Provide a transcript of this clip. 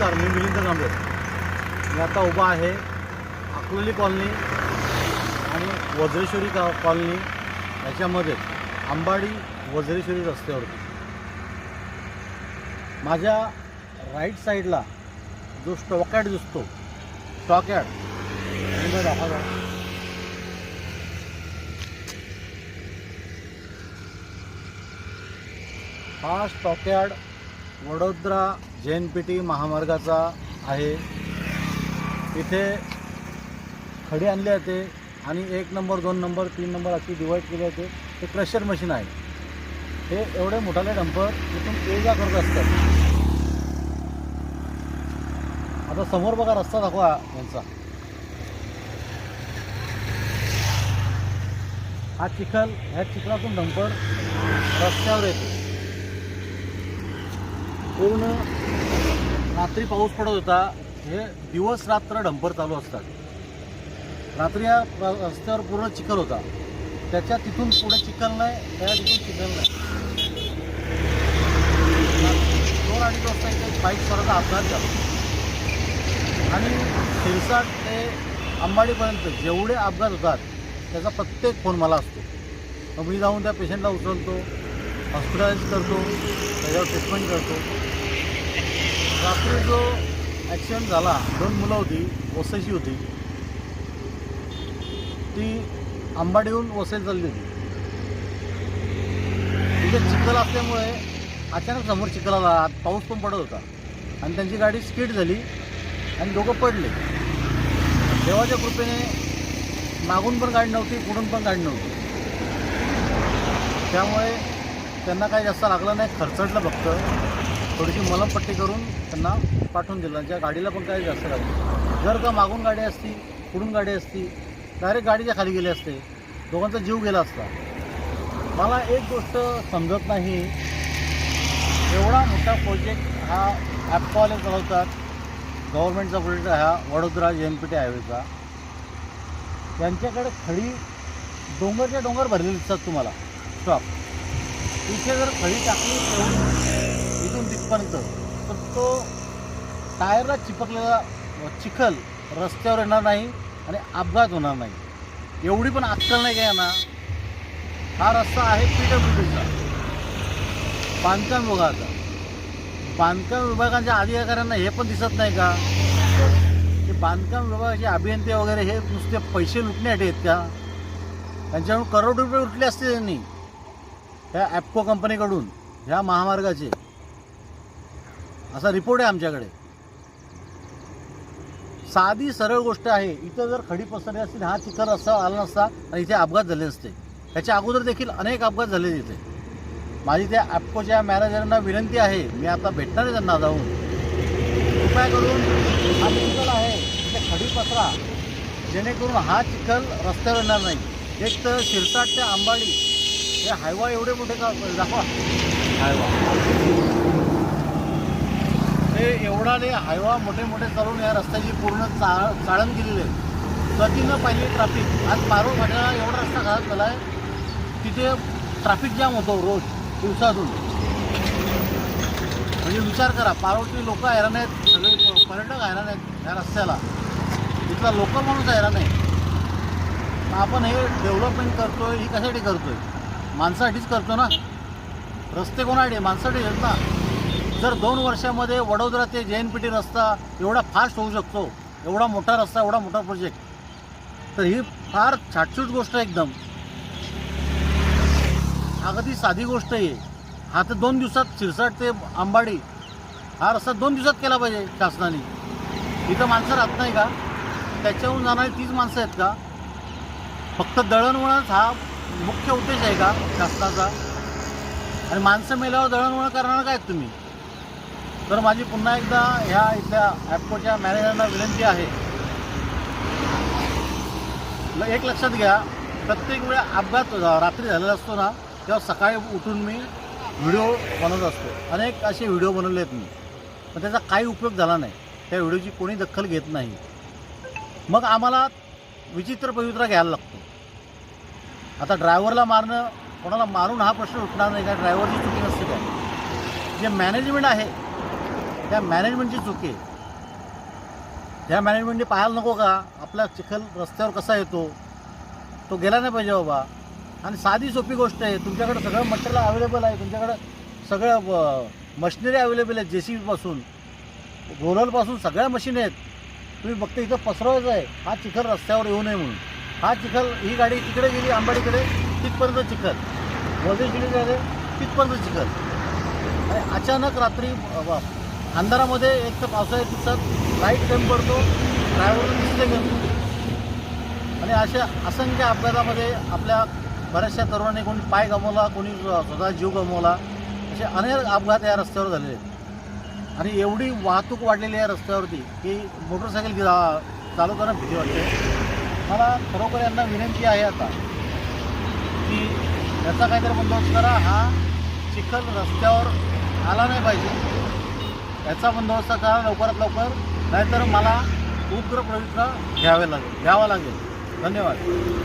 नमस्कार मी मिलिंद कांबळे मी आता उभा आहे अकलोली कॉलनी आणि वज्रेश्वरी का कॉलनी याच्यामध्ये अंबाडी वज्रेश्वरी रस्त्यावरती. माझ्या राईट साईडला जो स्टॉकॅट दिसतो स्टॉकॅट दाखवा हा स्टॉकॅड वडोदरा जे एन पी टी महामार्गाचा आहे. इथे खडी आणली जाते आणि एक नंबर दोन नंबर तीन नंबर अशी डिवाईड केली जाते हे क्रशर मशीन आहे. हे एवढे मोठाले डंपर इथून ये जा करत असतात. आता समोर बघा रस्ता दाखवा यांचा. हा चिखल ह्या चिखलातून डंपर रस्त्यावर येतो. पूर्ण रात्री पाऊस पडत होता. हे दिवस रात्र डंपर चालू असतात. रात्री या रस्त्यावर पूर्ण चिखल होता. त्याच्या तिथून पुढे चिखल नाही त्या तिथून चिखल नाही. दोन अडीच वाजता इथे बाईक स्वतःचा अपघात झाला. आणि शिरसाट ते अंबाडीपर्यंत जेवढे अपघात होतात त्याचा प्रत्येक फोन मला असतो. मग मी जाऊन त्या पेशंटला उचलतो. हॉस्पिटलाइज करतो त्याच्यावर ट्रीटमेंट करतो. रात्री जो ॲक्सिडेंट झाला दोन मुलं होती वसईची होती. ती आंबाडीहून वसईत चालली होती. तिथे चिखल असल्यामुळे अचानक समोर चिखल आला आत पाऊस पण पडत होता. आणि त्यांची गाडी स्किट झाली आणि दोघं पडले. देवाच्या कृपेने मागून पण गाडी नव्हती पुढून पण गाडी नव्हती. त्यामुळे त्यांना काही जास्त लागलं नाही खर्चटलं फक्त. थोडीशी मलमपट्टी करून त्यांना पाठवून दिलं. त्या गाडीला पण काही जास्त लागलं जर का मागून गाडी असती पुढून गाडी असती डायरेक्ट गाडीच्या खाली गेली असते. दोघांचा जीव गेला असता. मला एक गोष्ट समजत नाही. एवढा मोठा प्रोजेक्ट हा ॲपवाले चालवतात. गव्हर्नमेंटचा प्रोजेक्ट हा वडोदरा जे एन पी टी हायवेचा त्यांच्याकडे खडी डोंगरच्या डोंगर भरलेले दिसतात तुम्हाला. स्टॉप इथे जर खळी टाकली तेवढी इथून तिथपर्यंत. तर तो टायरला चिपकलेला चिखल रस्त्यावर येणार नाही आणि अपघात होणार नाही. एवढी पण अक्कल नाही काय ना हा रस्ता आहे पी डब्ल्यू डीचा बांधकाम विभागाचा. बांधकाम विभागाच्या अधिकाऱ्यांना हे पण दिसत नाही का? की बांधकाम विभागाचे अभियंते वगैरे हे नुसते पैसे लुटण्यासाठी आहेत का? त्यांच्याकडून करोड रुपये उठले असते त्यांनी. ह्या ॲपको कंपनीकडून ह्या महामार्गाचे. असा रिपोर्ट आहे आमच्याकडे. साधी सरळ गोष्ट आहे. इथं जर खडी पसरली असतील हा चिखल रस्ता आला नसता आणि इथे अपघात झाले नसते. त्याच्या अगोदर देखील अनेक अपघात झाले तिथे. माझी त्या ॲपकोच्या मॅनेजरांना विनंती आहे मी आता भेटणार आहे त्यांना जाऊन. कृपया करून हा चिखल आहे ते खडी पसरा. जेणेकरून हा चिखल रस्त्यावर येणार नाही. एक तर शिरसाट ते अंबाडी हे हायवा एवढे मोठे का? दाखवा. हायवा. हे एवढा नाही हायवा मोठे मोठे चालून या रस्त्याची पूर्ण चा चाळण केलेली आहे. कधी न पाहिजे ट्रॅफिक आज पारोळ फाट्याला एवढा रस्ता खराब झाला आहे तिथे ट्रॅफिक जाम होतो रोज दिवसातून. म्हणजे विचार करा पारोळची लोक हैराण आहेत सगळे पर्यटक हैराण आहेत या रस्त्याला. इथला लोकल माणूस हैराण आहे. आपण हे डेव्हलपमेंट करतोय ही कशासाठी करतोय? माणसासाठीच करतो ना? रस्ते कोणासाठी माणसासाठी आहेत ना? जर दोन वर्षामध्ये वडोदरा ते जे एन पी टी रस्ता एवढा फास्ट होऊ शकतो एवढा मोठा रस्ता एवढा मोठा प्रोजेक्ट तर ही फार छाटछूट गोष्ट आहे एकदम. अगदी साधी गोष्ट आहे. हा तर दोन दिवसात शिरसाट ते आंबाडी हा रस्ता दोन दिवसात केला पाहिजे शासनाने. इथं माणसं राहत नाही का? त्याच्याहून जाणारी तीच माणसं आहेत का? फक्त दळणवळणच हा मुख्य उद्देश आहे का शासनाचा? आणि माणसं मेल्यावर दळणवळण करणार काय तुम्ही? तर माझी पुन्हा एकदा ह्या इथल्या ॲपकोच्या मॅनेजरना विनंती आहे. एक लक्षात घ्या प्रत्येक वेळा अपघात रात्री झालेला असतो ना तेव्हा सकाळी उठून मी व्हिडिओ बनवत असतो. अनेक असे व्हिडिओ बनवले आहेत मी. पण त्याचा काही उपयोग झाला नाही. त्या व्हिडिओची कोणी दखल घेत नाही. मग आम्हाला विचित्र पवित्रा घ्यायला लागतो. आता ड्रायव्हरला मारणं कोणाला मारून हा प्रश्न उठणार नाही का ड्रायव्हरची चुकी नसते काय जे मॅनेजमेंट आहे त्या मॅनेजमेंटची चुकी आहे. ह्या मॅनेजमेंटने पाहायला नको का? आपला चिखल रस्त्यावर कसा येतो? तो गेला नाही पाहिजे बाबा. आणि साधी सोपी गोष्ट आहे तुमच्याकडं सगळं मटेरियल अवेलेबल आहे तुमच्याकडं सगळं मशिनरी अवेलेबल आहे जे सी बीपासून रोलरपासून सगळ्या मशीन आहेत. तुम्ही फक्त इथं पसरवायचं आहे हा चिखल रस्त्यावर येऊ नये म्हणून. हा चिखल ही गाडी तिकडे गेली आंबाडीकडे तिथपर्यंत चिखल. वॉल्टेज गेली तिथपर्यंत चिखल. आणि अचानक रात्री अंधारामध्ये एक तर पावसाळ्या दिवसात लाइट कमी पडतो ड्रायव्हर दिसले कमी. आणि अशा असंख्य अपघातामध्ये आपल्या बऱ्याचशा तरुणांनी कोणी पाय गमवला कोणी स्वतः जीव गमवला असे अनेक अपघात या रस्त्यावर झालेले आहेत. आणि एवढी वाहतूक वाढलेली आहे रस्त्यावरती की मोटरसायकल गिरा- करणं भीती वाटते. मला खरोखर यांना विनंती आहे आता की याचा काहीतरी बंदोबस्त करा. हा चिखल रस्त्यावर आला नाही पाहिजे. याचा बंदोबस्त करा. लवकरात लवकर. नाहीतर मला उग्र प्रविष्ट घ्यावे लागेल. घ्यावा लागेल. धन्यवाद.